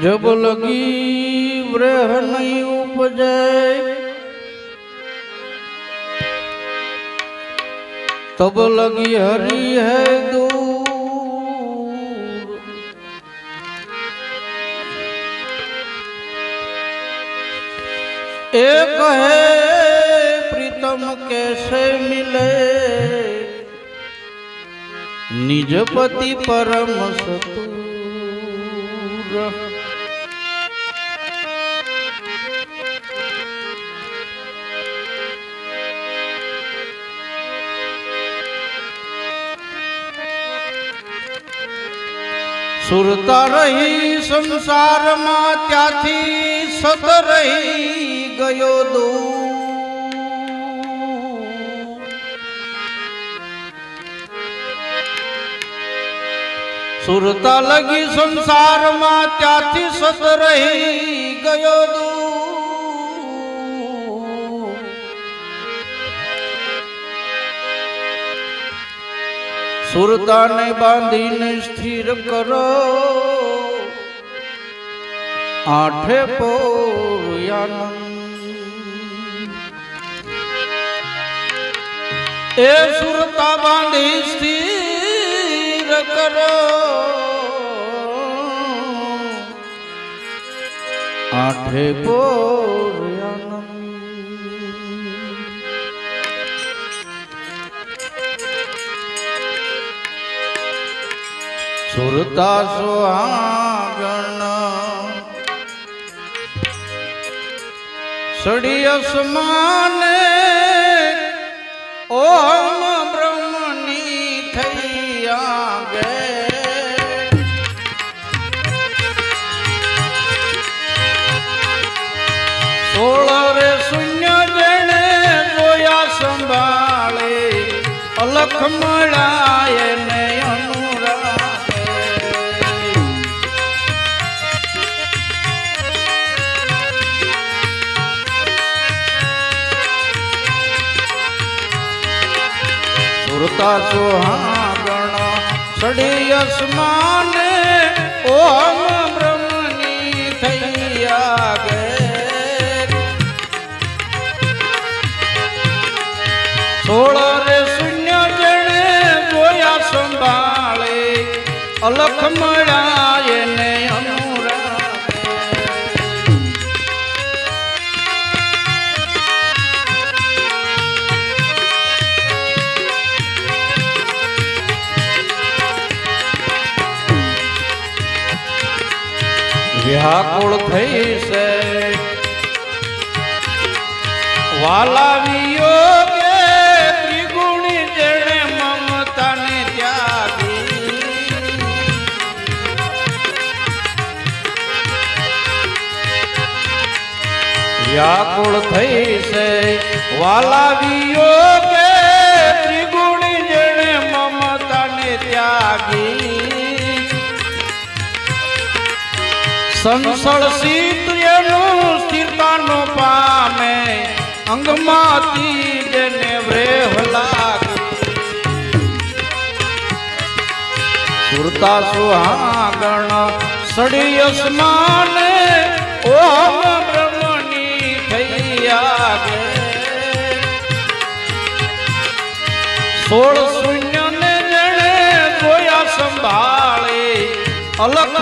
જબ લગી વ્રહ નહીં ઉપજે તબ લગી હરી હૈ દૂર એ કહે પ્રીતમ કેસે મિલે? નિજપતિ પરમ સતુર. સુરતા રહી સંસારમાં ત્યાંથી સત રહી. ગયો દૂર સુરતા લગી સંસારમાં ત્યાંથી સત રહી ગયો દૂર સુરતાને બાંધીને સ્થિર કરો આઠે પોયાનંદ એ સુરતા બાંધી સ્થિર કરો. આઠે સુરતા સુહાગણ સડી અસમાને ઓમ સુરતા સુહાગણ સડી અસમાને ઓમ બ્રહ્મની થઈ આગે. સોળ રે શૂન્ય જણે જોયા સંભાળે, અલખ મળાય વ્યાકુળ થઈ છે. વાલા વિયોગે ત્રિગુણી જેણે મમતાને ત્યાગી. વ્યાકુળ થઈ છે. વાલા સંસળ શીત્યનું સ્થિરતાનો પામે, અંગમાંથી જેને વ્રેહ લાગે. સુરતા સુહાગણ સડી અસમાને, ઓમ બ્રહ્મની થઈ આગે. સોળ શૂન્ય ને જણે જોયા સંભાળે અલખ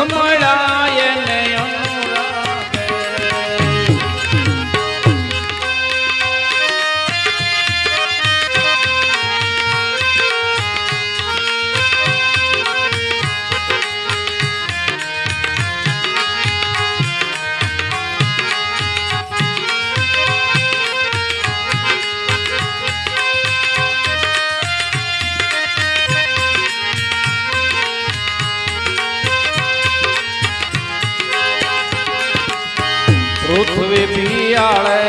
પૃથ્વી પિયાળે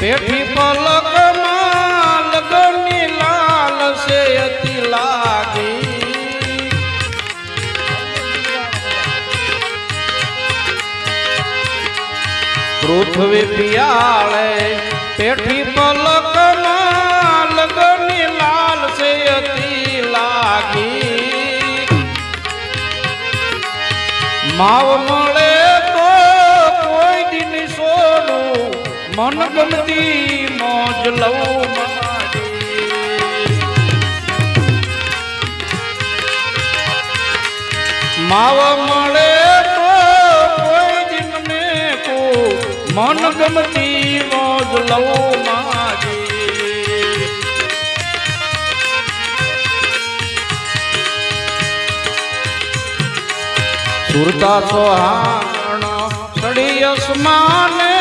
પેઠી પલક માલ લગની લાલ છે અતિ લાગી. પૃથ્વી પિયાળે પેઠી પલક લગની લાલ છે અતિ લાગી. માવ મળે મન ગમતી મોજ લઉં માવા મળે મન ગમતી મોજ લઉં સુરતા સોહાણ સડી અસમાને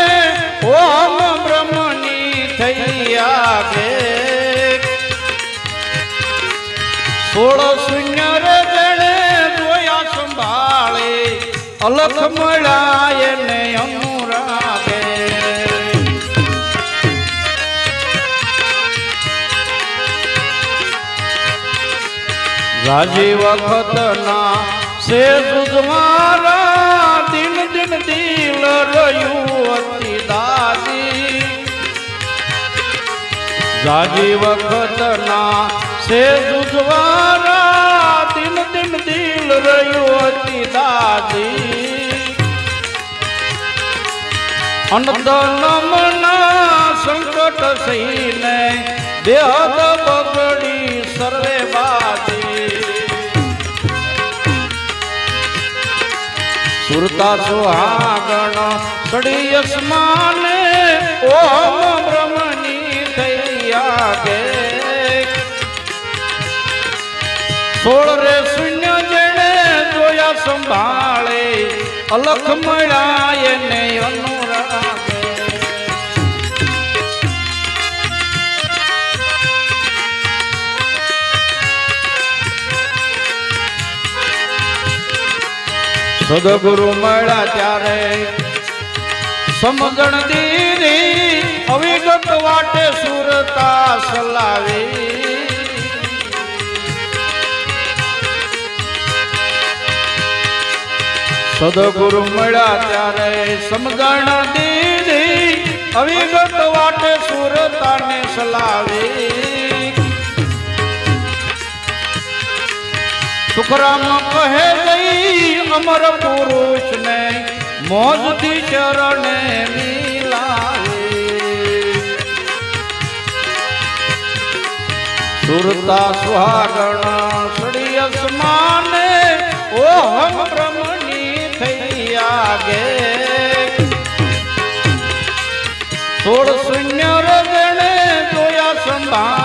ઓમ બ્રહ્મની થૈયા આગે. સોળ શૂન્ય રે જણે જોયા સંભાળે અલખ મળાય ને અનુરાગે. રાજી વખત ના દુધવારા દિન દિન દિલ રહ્યું. જાજી વખત ના સે દુધવારા દિન દિન દિલ રહ્યું હતી દાદી અનંત નમના સંકટ સહીને દેહદ બગડી સર્વે બાજી. સુરતા સુહાગણ સડી અસમાને ઓમ બ્રહ્મની આગે સોળ રે શૂન્ય સંભાળે અલખ મળાય ને અનુરાગે. સદગુરુ મળ્યા ત્યારે સમજણ દીધી અવિગત વાટે સુરતા સલાવી સદગુરુ મળ્યા ત્યારે સમજણ દીધી. અવિગત વાટે સુરતાને સલાવી. સુખરામ કહે જઈ અમર પુરુષ ને મોજથી ચરણે સુરતા સુહાગણ સડી અસમાને ઓહમ બ્રહ્મની થઈ આગે. સોળ શૂન્ય રગણે જોયા સંભાળે